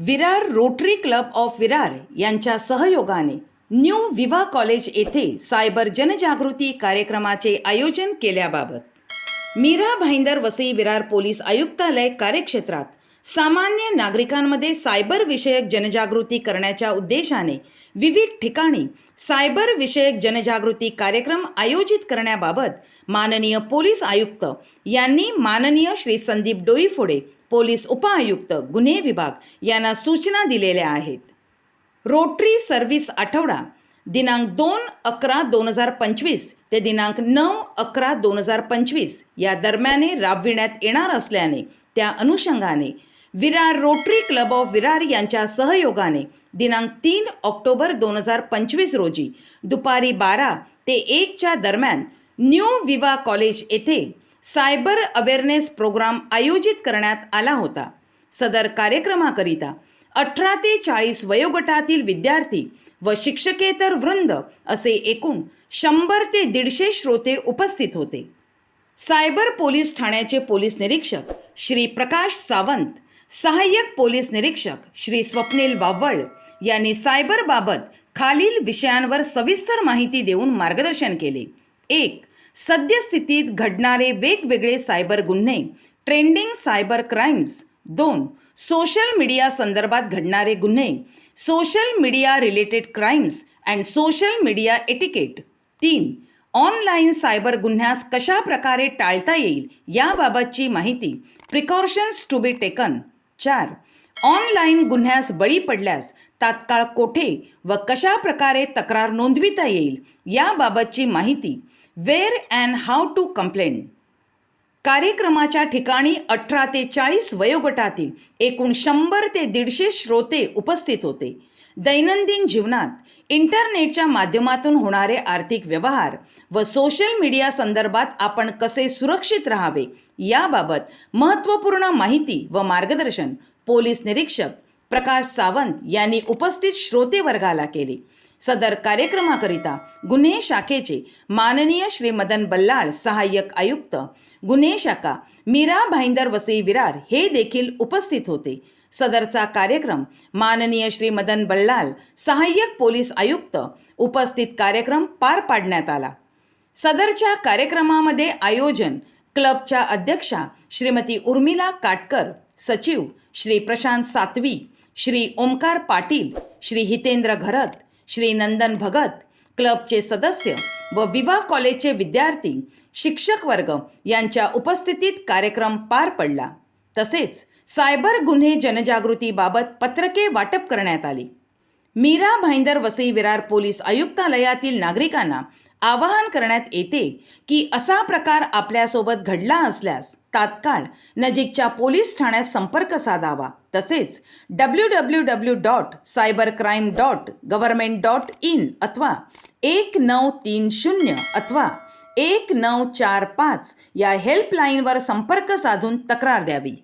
Virar rotary club of Virar यांच्या सहयोगाने new Viva college येथे सायबर जनजागृती कार्यक्रमाचे आयोजन केल्याबाबत मीरा भाईंदर वसई विरार पोलीस आयुक्तालय कार्यक्षेत्रात सामान्य नागरिकांमध्ये सायबर विषयक जनजागृती करण्याच्या उद्देशाने विविध ठिकाणी सायबर विषयक जनजागृती कार्यक्रम आयोजित करण्याबाबत माननीय पोलीस आयुक्त यांनी माननीय श्री संदीप डोईफोडे पोलीस उपआयुक्त गुन्हे विभाग यांना सूचना दिलेल्या आहेत. रोटरी सर्व्हिस आठवडा दिनांक दोन अकरा दोन हजार पंचवीस ते दिनांक नऊ अकरा दोन हजार पंचवीस या दरम्याने राबविण्यात येणार असल्याने त्या अनुषंगाने Virar rotary club of Virar यांच्या सहयोगाने दिनांक तीन ऑक्टोबर दोन हजार पंचवीस रोजी दुपारी बारा ते एकच्या दरम्यान न्यू विवा कॉलेज येथे सायबर अवेअरनेस प्रोग्राम आयोजित करण्यात आला होता. सदर कार्यक्रमाकरिता अठरा ते चाळीस वयोगटातील विद्यार्थी व शिक्षकेतर वृंद असे एकूण शंभर ते दीडशे श्रोते उपस्थित होते. सायबर पोलीस ठाण्याचे पोलीस निरीक्षक श्री प्रकाश सावंत सहाय्यक पोलीस निरीक्षक श्री स्वप्नील वाव्वळ यांनी सायबरबाबत खालील विषयांवर सविस्तर माहिती देऊन मार्गदर्शन केले. एक सद्यस्थितीत घडणारे वेगवेगळे सायबर गुन्हे ट्रेंडिंग सायबर क्राईम्स दोन सोशल मीडिया संदर्भात घडणारे गुन्हे social media related crimes and social media etiquette. तीन ऑनलाईन सायबर गुन्ह्यास कशा प्रकारे टाळता येईल याबाबतची माहिती प्रिकॉशन्स टू बी टेकन. चार ऑनलाईन गुन्ह्यास बळी पडल्यास तात्काळ कोठे व कशा प्रकारे तक्रार नोंदविता येईल याबाबतची माहिती where and how to complaint कार्यक्रमाच्या ठिकाणी अठरा ते चाळीस वयोगटातील एकूण शंभर ते दीडशे श्रोते उपस्थित होते. दैनंदिन जीवनात इंटरनेटच्या माध्यमातून होणारे आर्थिक व्यवहार व सोशल मीडिया संदर्भात आपण कसे सुरक्षित राहावे याबाबत महत्त्वपूर्ण माहिती व मार्गदर्शन पोलीस निरीक्षक प्रकाश सावंत यांनी उपस्थित श्रोते वर्गाला केले. सदर कार्यक्रमाकरिता गुन्हे शाखेचे माननीय श्री मदन बल्लाळ सहाय्यक आयुक्त गुन्हे शाखा मीरा भाईंदर वसई विरार हे देखील उपस्थित होते. सदरचा कार्यक्रम माननीय श्री मदन बल्लाल सहाय्यक पोलीस आयुक्त उपस्थित कार्यक्रम पार पाडण्यात आला. सदरच्या कार्यक्रमामध्ये आयोजन क्लबच्या अध्यक्षा श्रीमती उर्मिला काटकर सचिव श्री प्रशांत सातवी श्री ओमकार पाटील श्री हितेंद्र घरत श्री नंदन भगत क्लबचे सदस्य व विवा कॉलेजचे विद्यार्थी शिक्षक वर्ग यांच्या उपस्थितीत कार्यक्रम पार पडला. तसेच सायबर गुन्हे जनजागृतीबाबत पत्रके वाटप करण्यात आली. मीरा भाईंदर वसई विरार पोलीस आयुक्तालयातील नागरिकांना आवाहन करण्यात येते की असा प्रकार आपल्यासोबत घडला असल्यास तात्काळ नजीकच्या पोलीस ठाण्यात संपर्क साधावा. तसेच W W W dot cyber crime dot government dot in अथवा एक नऊ तीन शून्य अथवा एक नऊ चार पाच या हेल्पलाईनवर संपर्क साधून तक्रार द्यावी.